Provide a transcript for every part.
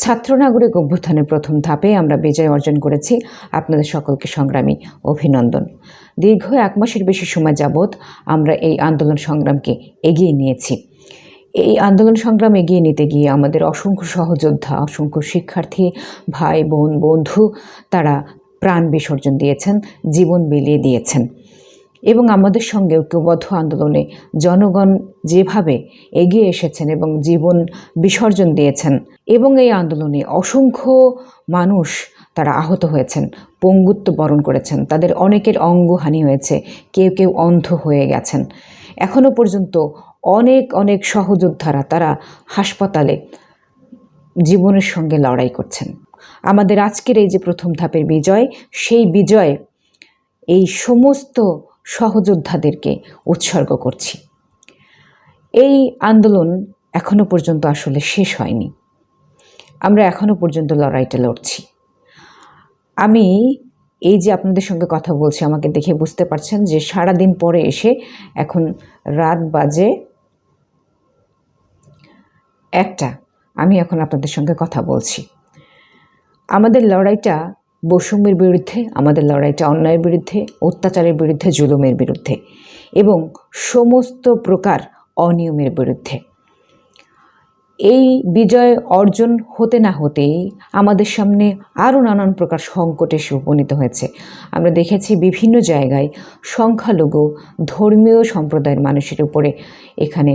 ছাত্র নাগরিক অভ্যুত্থানের প্রথম ধাপে আমরা বিজয় অর্জন করেছি। আপনাদের সকলকে সংগ্রামী অভিনন্দন। দীর্ঘ এক মাসের বেশি সময় যাবৎ আমরা এই আন্দোলন সংগ্রামকে এগিয়ে নিয়েছি। এই আন্দোলন সংগ্রাম এগিয়ে নিতে গিয়ে আমাদের অসংখ্য সহযোদ্ধা, অসংখ্য শিক্ষার্থী, ভাই, বোন, বন্ধু, তারা প্রাণ বিসর্জন দিয়েছেন, জীবন বিলিয়ে দিয়েছেন। এবং আমাদের সঙ্গে ঐক্যবদ্ধ আন্দোলনে জনগণ যেভাবে এগিয়ে এসেছেন এবং জীবন বিসর্জন দিয়েছেন এবং এই আন্দোলনে অসংখ্য মানুষ তারা আহত হয়েছেন, পঙ্গুত্ব বরণ করেছেন, তাদের অনেকের অঙ্গহানি হয়েছে, কেউ কেউ অন্ধ হয়ে গেছেন। এখনও পর্যন্ত অনেক অনেক সহযোদ্ধারা তারা হাসপাতালে জীবনের সঙ্গে লড়াই করছেন। আমাদের আজকের এই যে প্রথম ধাপের বিজয়, সেই বিজয় এই সমস্ত সহযোদ্ধাদেরকে উৎসর্গ করছি। এই আন্দোলন এখনও পর্যন্ত আসলে শেষ হয়নি। আমরা এখনও পর্যন্ত লড়াইটা লড়ছি। আমি এই যে আপনাদের সঙ্গে কথা বলছি, আমাকে দেখে বুঝতে পারছেন যে সারা দিন পরে এসে এখন রাত বাজে একটা, আমি এখন আপনাদের সঙ্গে কথা বলছি। আমাদের লড়াইটা বৈষম্যের বিরুদ্ধে, আমাদের লড়াইটা অন্যায়ের বিরুদ্ধে, অত্যাচারের বিরুদ্ধে, জুলুমের বিরুদ্ধে এবং সমস্ত প্রকার অনিয়মের বিরুদ্ধে। এই বিজয় অর্জন হতে না হতেই আমাদের সামনে আরও নানান প্রকার সংকট এসে উপনীত হয়েছে। আমরা দেখেছি বিভিন্ন জায়গায় সংখ্যালঘু ধর্মীয় সম্প্রদায়ের মানুষের উপরে এখানে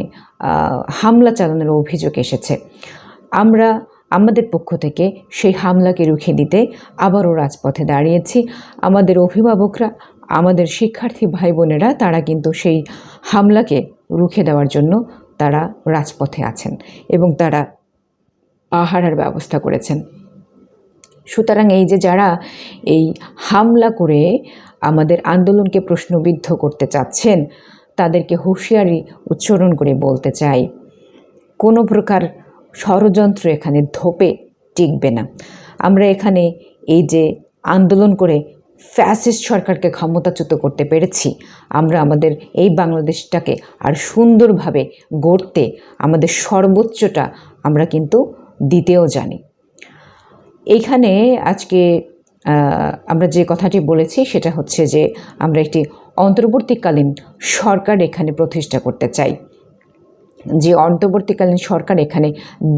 হামলা চালানোর অভিযোগ এসেছে। আমরা আমাদের পক্ষ থেকে সেই হামলাকে রুখে দিতে আবারও রাজপথে দাঁড়িয়েছি। আমাদের অভিভাবকরা, আমাদের শিক্ষার্থী ভাই বোনেরা তারা কিন্তু সেই হামলাকে রুখে দেওয়ার জন্য তারা রাজপথে আছেন এবং তারা পাহারার ব্যবস্থা করেছেন। সুতরাং এই যে যারা এই হামলা করে আমাদের আন্দোলনকে প্রশ্নবিদ্ধ করতে চাচ্ছেন, তাদেরকে হুঁশিয়ারি উচ্চারণ করে বলতে চাই, কোনো প্রকার ষড়যন্ত্র এখানে ধোপে টিকবে না। আমরা এখানে এই যে আন্দোলন করে ফ্যাসিস্ট সরকারকে ক্ষমতাচ্যুত করতে পেরেছি, আমরা আমাদের এই বাংলাদেশটাকে আর সুন্দরভাবে গড়তে, আমাদের সর্বোচ্চটা আমরা কিন্তু দিতেও জানি। এইখানে আজকে আমরা যে কথাটি বলেছি সেটা হচ্ছে যে আমরা একটি অন্তর্বর্তীকালীন সরকার এখানে প্রতিষ্ঠা করতে চাই। যে অন্তর্বর্তীকালীন সরকার এখানে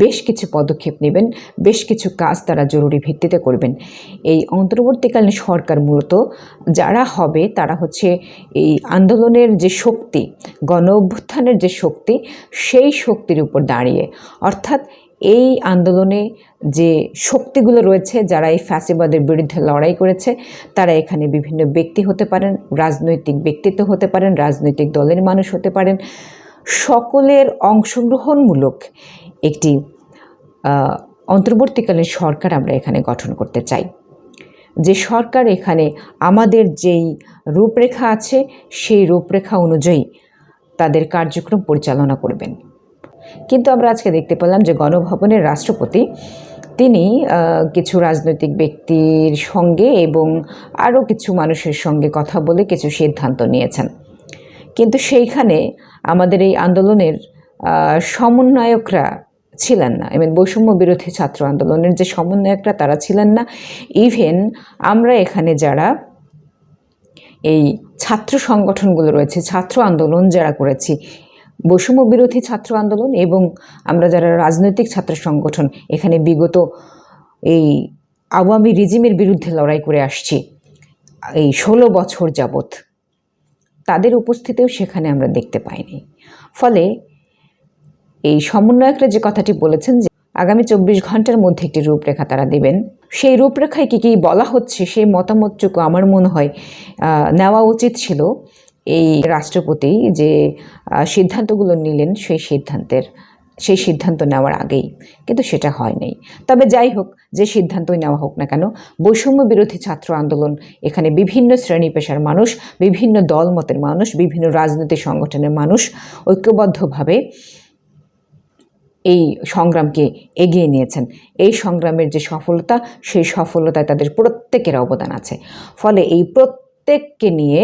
বেশ কিছু পদক্ষেপ নেবেন, বেশ কিছু কাজ তারা জরুরি ভিত্তিতে করবেন। এই অন্তর্বর্তীকালীন সরকার মূলত যারা হবে তারা হচ্ছে এই আন্দোলনের যে শক্তি গণ অভ্যুত্থানের যে শক্তি, সেই শক্তির উপর দাঁড়িয়ে। অর্থাৎ এই আন্দোলনে যে শক্তিগুলো রয়েছে, যারা এই ফ্যাসিবাদের বিরুদ্ধে লড়াই করেছে, তারা এখানে বিভিন্ন ব্যক্তি হতে পারেন, রাজনৈতিক ব্যক্তিত্ব হতে পারেন, রাজনৈতিক দলের মানুষ হতে পারেন সকলের অংশগ্রহণমূলক একটি অন্তর্বর্তীকালীন সরকার আমরা এখানে গঠন করতে চাই। যে সরকার এখানে আমাদের যেই রূপরেখা আছে, সেই রূপরেখা অনুযায়ী তাদের কার্যক্রম পরিচালনা করবেন। কিন্তু আমরা আজকে দেখতে পেলাম যে গণভবনের রাষ্ট্রপতি তিনি কিছু রাজনৈতিক ব্যক্তির সঙ্গে এবং আরও কিছু মানুষের সঙ্গে কথা বলে কিছু সিদ্ধান্ত নিয়েছেন। কিন্তু সেইখানে আমাদের এই আন্দোলনের সমন্বয়করা ছিলেন না। এবং বৈষম্য বিরোধী ছাত্র আন্দোলনের যে সমন্বয়করা তারা ছিলেন না। ইভেন আমরা এখানে যারা এই ছাত্র সংগঠনগুলো রয়েছে, ছাত্র আন্দোলন যারা করেছি, বৈষম্য বিরোধী ছাত্র আন্দোলন এবং আমরা যারা রাজনৈতিক ছাত্র সংগঠন, এখানে বিগত এই আওয়ামী রিজিমের বিরুদ্ধে লড়াই করে আসছি, এই ষোলো বছর যাবত তাদের উপস্থিতিও সেখানে আমরা দেখতে পাইনি। ফলে এই সমন্বয়করা যে কথাটি বলেছেন যে আগামী চব্বিশ ঘণ্টার মধ্যে একটি রূপরেখা তারা দেবেন। সেই রূপরেখায় কী কী বলা হচ্ছে সেই মতামতটুকু আমার মনে হয় নেওয়া উচিত ছিল। এই রাষ্ট্রপতি যে সিদ্ধান্তগুলো নিলেন সেই সিদ্ধান্তের সেই সিদ্ধান্ত নেওয়ার আগেই, কিন্তু সেটা হয় নাই তবে যাই হোক, যে সিদ্ধান্তই নেওয়া হোক না কেন, বৈষম্য বিরোধী ছাত্র আন্দোলন, এখানে বিভিন্ন শ্রেণি পেশার মানুষ, বিভিন্ন দলমতের মানুষ, বিভিন্ন রাজনৈতিক সংগঠনের মানুষ ঐক্যবদ্ধভাবে এই সংগ্রামকে এগিয়ে নিয়েছেন। এই সংগ্রামের যে সফলতা, সেই সফলতায় তাদের প্রত্যেকের অবদান আছে। ফলে এই প্রত্যেককে নিয়ে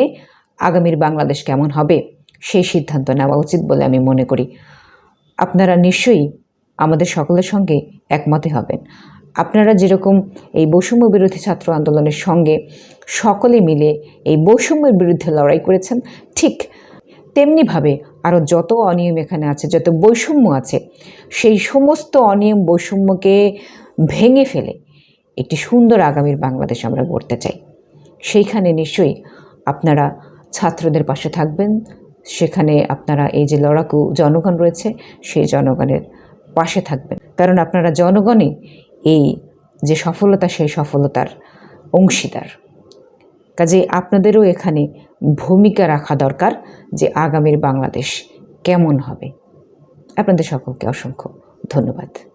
আগামীর বাংলাদেশ কেমন হবে, সেই সিদ্ধান্ত নেওয়া উচিত বলে আমি মনে করি। আপনারা নিশ্চয়ই আমাদের সকলের সঙ্গে একমতে হবেন। আপনারা যেরকম এই বৈষম্য বিরোধী ছাত্র আন্দোলনের সঙ্গে সকলে মিলে এই বৈষম্যের বিরুদ্ধে লড়াই করেছেন, ঠিক তেমনিভাবে আরও যত অনিয়ম এখানে আছে, যত বৈষম্য আছে, সেই সমস্ত অনিয়ম বৈষম্যকে ভেঙে ফেলে একটি সুন্দর আগামীর বাংলাদেশ আমরা গড়তে চাই। সেইখানে নিশ্চয়ই আপনারা ছাত্রদের পাশে থাকবেন সেখানে আপনারা এই যে লড়াকু জনগণ রয়েছে, সেই জনগণের পাশে থাকবেন। কারণ আপনারা জনগণই এই যে সফলতা, সেই সফলতার অংশীদার। কাজে আপনাদেরও এখানে ভূমিকা রাখা দরকার যে আগামীর বাংলাদেশ কেমন হবে। আপনাদের সকলকে অসংখ্য ধন্যবাদ।